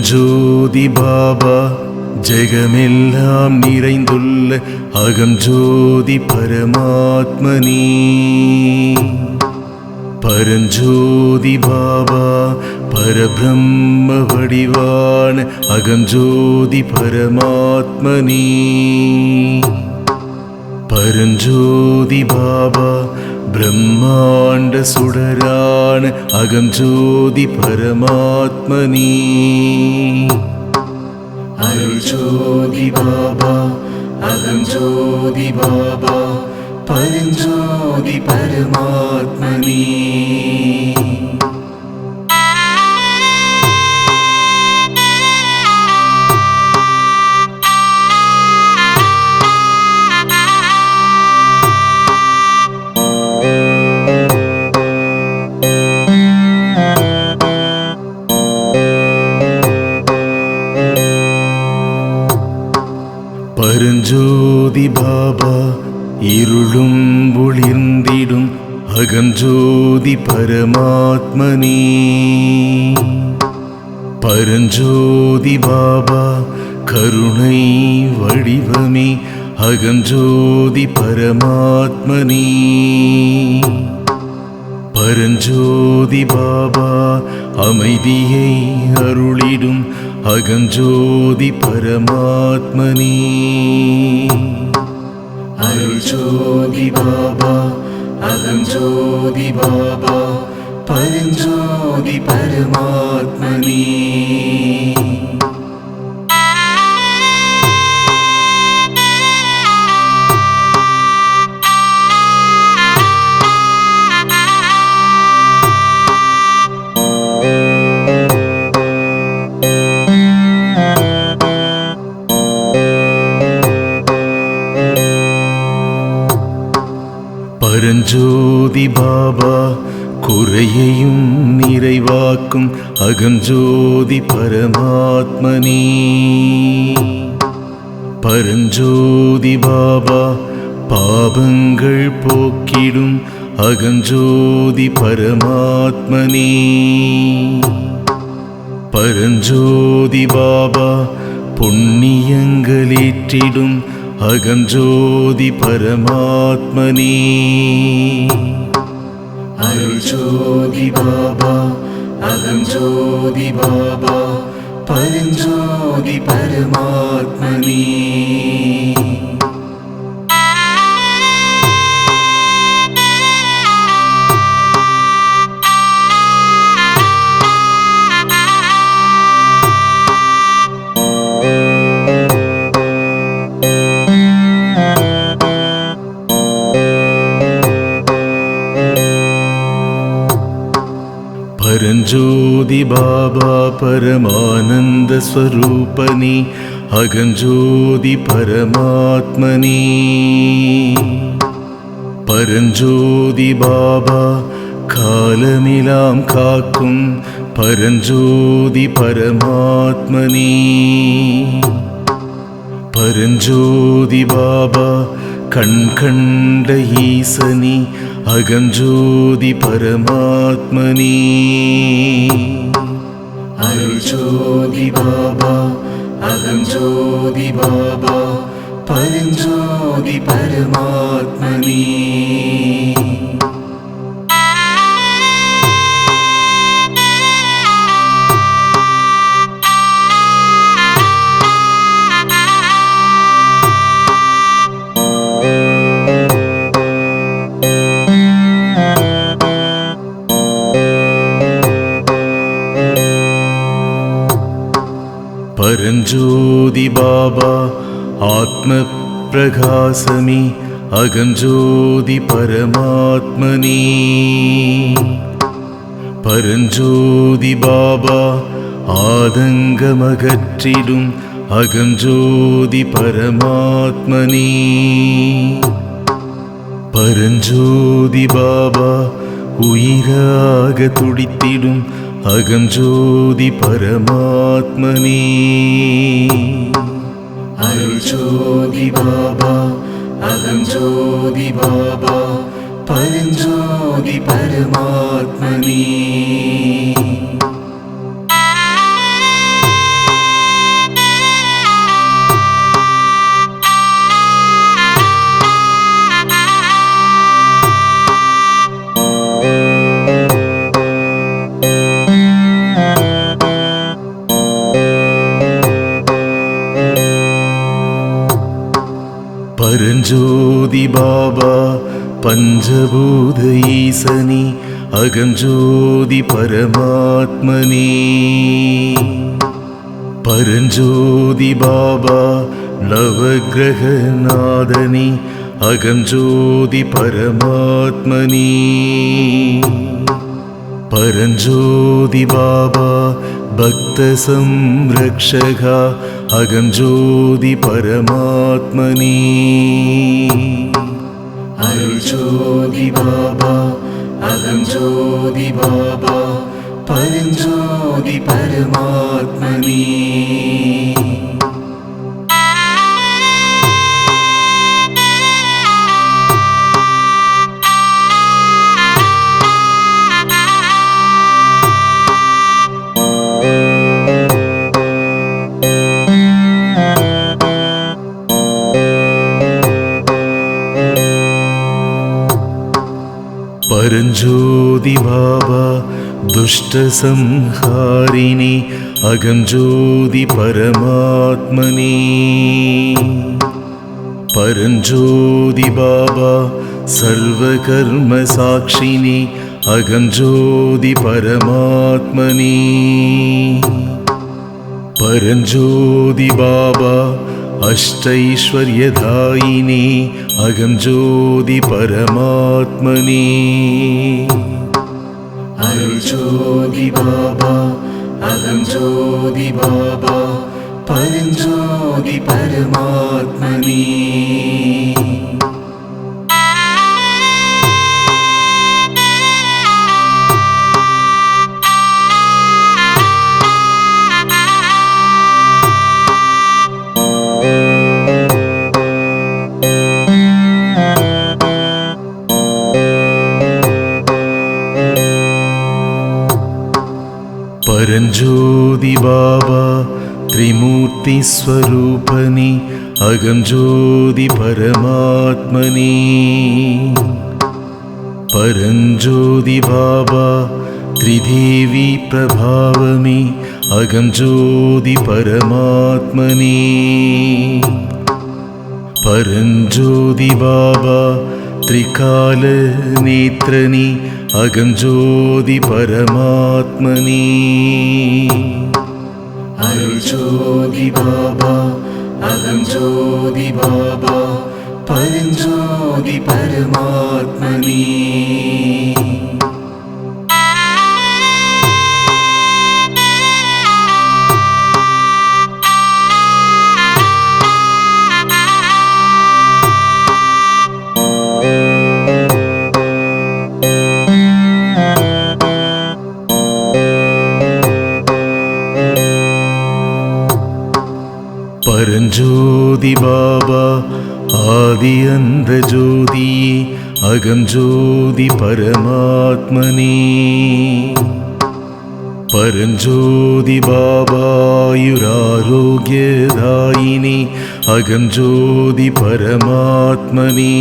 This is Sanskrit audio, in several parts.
அகஞ்சோதி பாபா ஜெகமெல்லாம் நிறைந்துள்ள அகஞ்சோதி ஜோதி பரமாத்மனி. பரஞ்சோதி பாபா பரபிரம்ம வடிவான அகஞ்சோதி பரமாத்மனி. பரஞ்சோதி பாபா பிரம்மாண்ட சுடரான அகஞ்சோதி பரமாத்மனி அருள் ஜோதி பாபா அகஞ்சோதி பாபா பரஞ்சோதி பரமாத்மனி ஒளிர்ந்திடும் அகஞ்சோதி பரமாத்மனே. பரஞ்சோதி பாபா கருணை வடிவமே அகஞ்சோதி பரமாத்மனே. பரஞ்சோதி பாபா அமைதியை அருளிடும் அகஞ்சோதி பரமாத்மனே. परञ्चोदि बाबा परं चोदि बाबा परञ्चोदि परमात्मने। பரஞ்சோதி பாபா குறையையும் நிறைவாக்கும் அகஞ்சோதி பரமாத்மனே. பரஞ்சோதி பாபா பாபங்கள் போக்கிடும் அகஞ்சோதி பரமாத்மனே. பரஞ்சோதி பாபா புண்ணியங்களேற்றிடும் अगं ज्योति परमात्मनि। अरं ज्योति बाबा अगं ज्योति बाबा परं ज्योति ज्योतिबाबा परमानन्दस्वरूपनि अरञ्ज्योति परमात्मनि। परञ्ज्योतिबाबालम परञ्ज्योति परमात्मनि। परञ्ज्योतिबाबा பாபா கண் கண்ட ஈசனி அகஞ்சோதி பரமாத்மனி அருள் ஜோதி பாபா அகஞ்சோதி பாபா பரஞ்சோதி பரமாத்மனி பாபா ஆத்ம பிரகாசமி அகஞ்சோதி பரமாத்மனி. பரஞ்சோதி பாபா ஆதங்கமகற்றிடும் அகஞ்சோதி பரமாத்மனி. பரஞ்சோதி பாபா உயிராக துடித்திடும் அகஞ்சோதி பரமாத்மனே. बाबा परं जोदि बाबा परञ्चोदि परमात्मने। पञ्चभूतैसनि अगं ज्योति परमात्मनि। परञ्ज्योति बाबा नवग्रहनादनि अगं परञ्ज्योति बाबा भक्तसंरक्षः अगं ज्योतिपरमात्मनि ोदि बाबा परञ्चोदि बाबा पञ्चोदि परमात्मनि। ोति बाबा दुष्टसंहारिणि अघं ज्योति परमात्मनि। परञ्ज्योति सर्वकर्मसाक्षिणि अगं ज्योति परमात्मनि। परञ्ज्योति बाबा അഷ്ടൈശ്വര്യദായിനി അകം ജ്യോതി പരമാത്മനി. അരുൾ ബാബ അകം ജ്യോതി ബാബ പരഞ്ജ്യോതി പരമാത്മനീ. त्रिदेवी प्रभावमि अगं ज्योति परमात्मने। परञ्ज्योति बाबा त्रिकालनेत्रनि अगं ज्योति परमात्मने। अरुज्योति बाबा अगन् ज्योति परमात्मनि। अरुज्योति बाबा अगन् ज्योति बाबा परञ्चोति परमात्मनि। ोति बाबा आदि अन्तज्योति अगं ज्योति परमात्मनि परञ्ज्योतिबाबायुरारोग्यदयिनी अगं ज्योति परमात्मनि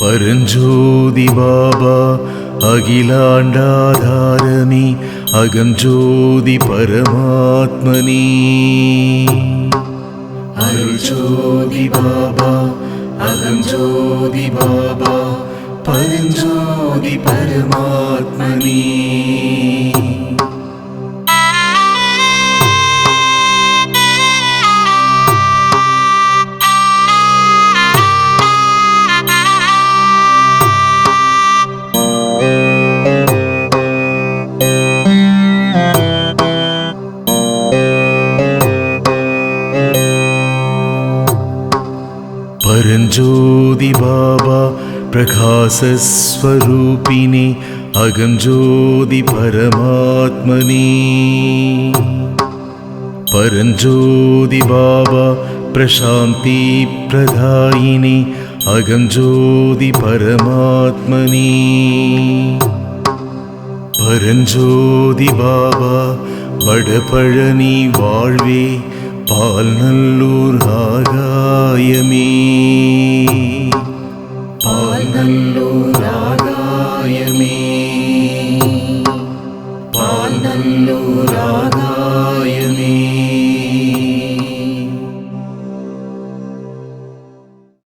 परञ्ज्योतिबाबा अखिलाधारनि अगं ज्योति परमात्मनि। अगल् बाबा अगं चोति बाबा परञ्चोदि परमात्मनि। விகாசஸ்வரூபிணி அகஞ்சோதி பரமாத்மனி. பரஞ்சோதி பாபா பிரசாந்தி பிரதாயினி அகஞ்சோதி பரமாத்மனி. பரஞ்சோதி பாபா வடபழனி வாழ்வே பால் நல்லூர் ஆகாயமே. వందలు